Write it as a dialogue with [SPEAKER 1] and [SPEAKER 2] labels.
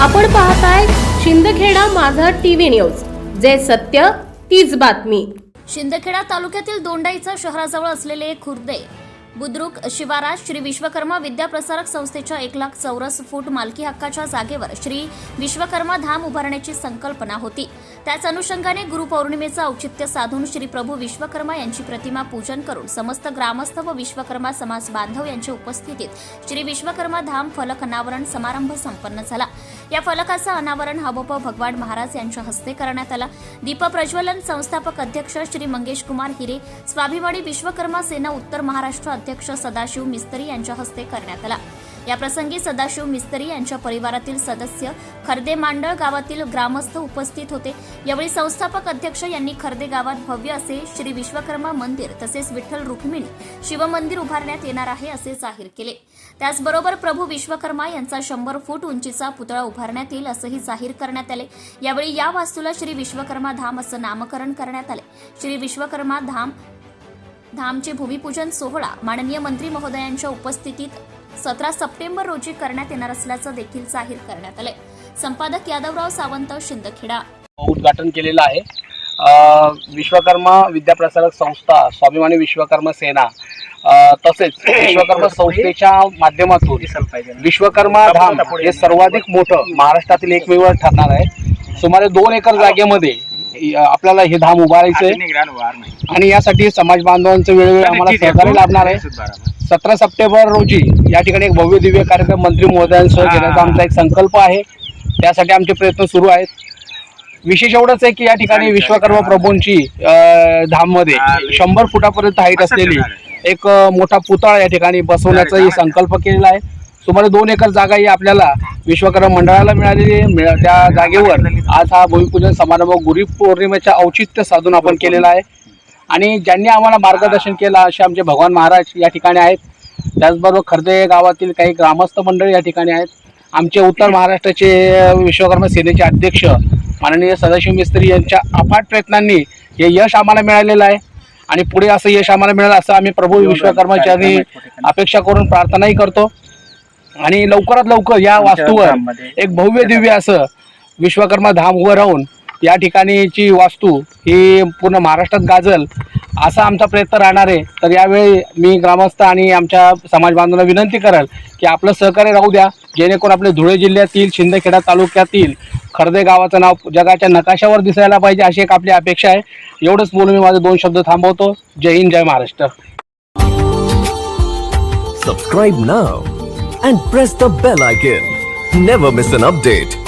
[SPEAKER 1] आपण पाहताय शिंदखेडा माझा टीव्ही न्यूज. जे सत्य तीच बातमी.
[SPEAKER 2] शिंदखेडा तालुक्यातील दोंडाईचा शहराजवळ असलेले खुर्दे बुद्रुक शिवारात श्री विश्वकर्मा विद्याप्रसारक संस्थेच्या एक लाख चौरस फूट मालकी हक्काच्या जागेवर श्री विश्वकर्मा धाम उभारण्याची संकल्पना होती. त्याच अनुषंगाने गुरुपौर्णिमेचं औचित्य साधून श्री प्रभू विश्वकर्मा यांची प्रतिमा पूजन करून समस्त ग्रामस्थ व विश्वकर्मा समाज बांधव यांच्या उपस्थितीत श्री विश्वकर्मा धाम फलक अनावरण समारंभ संपन्न झाला. या फलकाचं अनावरण हबोप भगवान महाराज यांच्या हस्ते करण्यात आला. दीप प्रज्वलन संस्थापक अध्यक्ष श्री मंगेश कुमार हिरे स्वाभिमानी विश्वकर्मा सेना उत्तर महाराष्ट्र अध्यक्ष सदाशिव मिस्त्री यांच्या हस्ते करण्यात आला. या प्रसंगी सदाशिव मिस्त्री यांच्या परिवारातील सदस्य खर्दे मांडळ गावातील ग्रामस्थ उपस्थित होते. यावेळी संस्थापक अध्यक्ष यांनी खर्दे गावात भव्य असे श्री विश्वकर्मा मंदिर तसेच विठ्ठल रुक्मिणी शिवमंदिर उभारण्यात येणार आहे असे जाहीर केले. त्याचबरोबर प्रभू विश्वकर्मा यांचा शंभर फूट उंचीचा पुतळा उभारण्यात येईल असंही जाहीर करण्यात आले. यावेळी या वास्तूला श्री विश्वकर्मा धाम असं नामकरण करण्यात आले. श्री विश्वकर्मा धाम धामचे भूमिपूजन सोहळा माननीय मंत्री महोदयांच्या उपस्थितीत सतरा सप्टेंबर रोजी करण्यात येणार असल्याचं देखील जाहीर करण्यात आले संपादक यादवराव सावंत शिंदखेडा.
[SPEAKER 3] उद्घाटन केलेलं आहे. अ, विश्वकर्मा विद्याप्रसारक संस्था स्वाभिमानी विश्वकर्मा सेना तसेच विश्वकर्मा संस्थेच्या माध्यमातून विश्वकर्मा धाम हे सर्वाधिक मोठं महाराष्ट्रातील एकमेव ठरणार आहे. सुमारे दोन एकर जागेमध्ये आपल्याला हे धाम उभारायचं आहे आणि यासाठी समाज बांधवांचं वेळोवेळी आम्हाला सहकार्य लाभणार आहे. सतरा सप्टेंबर रोजी या ठिकाणी एक भव्य दिव्य कार्यक्रम मंत्री महोदयांसह घेण्याचा आमचा एक संकल्प आहे. त्यासाठी आमचे प्रयत्न सुरू आहेत. विशेष एवढंच आहे की या ठिकाणी विश्वकर्मा प्रभूंची धाममध्ये शंभर फुटापर्यंत हाईट असलेली एक मोठा पुतळा या ठिकाणी बसवण्याचाही संकल्प केलेला आहे. सुमारे दोन एकर जागा ही आपल्याला विश्वकर्मा मंडळाला मिळालेली आहे. मिळ- त्या जागेवर आज हा भूमिपूजन समारंभ गुरु पौर्णिमेच्या औचित्य साधून आपण केलेला आहे. आणि ज्यांनी आम्हाला मार्गदर्शन केलं असे आमचे भगवान महाराज या ठिकाणी आहेत. त्याचबरोबर खर्दे गावातील काही ग्रामस्थ मंडळी या ठिकाणी आहेत. आमचे उत्तर महाराष्ट्राचे विश्वकर्मा सेनेचे अध्यक्ष माननीय सदाशिव मिस्त्री यांच्या अफाट प्रयत्नांनी हे यश आम्हाला मिळालेलं आहे. आणि पुढे असं यश आम्हाला मिळालं असं आम्ही प्रभू विश्वकर्माच्या अपेक्षा करून प्रार्थनाही करतो. आणि लवकरात लवकर या वास्तूवर एक भव्य दिव्य असं विश्वकर्मा धाम उभं राहून या ठिकाणीची वास्तू ही पूर्ण महाराष्ट्रात गाजल असा आमचा प्रयत्न राहणार आहे. तर यावेळी मी ग्रामस्थ आणि आमच्या समाज बांधवांना विनंती करेल की आपलं सहकार्य राहू द्या. जेणेकरून आपले धुळे जिल्ह्यातील शिंदखेडा तालुक्यातील खर्दे गावाचं नाव जगाच्या नकाशावर दिसायला पाहिजे अशी एक आपली अपेक्षा आहे. एवढंच बोलून मी माझे दोन शब्द थांबवतो. जय हिंद जय Maharashtra.
[SPEAKER 4] Subscribe now and press the bell icon never miss an update